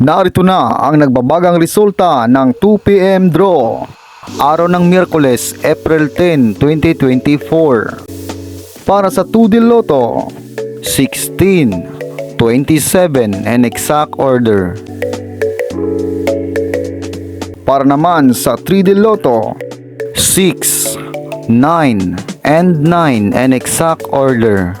Narito na ang nagbabagang resulta ng 2pm draw. Araw ng Miyerkules, April 10, 2024. Para sa 2D Lotto, 16, 27 and exact order. Para naman sa 3D Lotto, 6, 9, and 9 and exact order.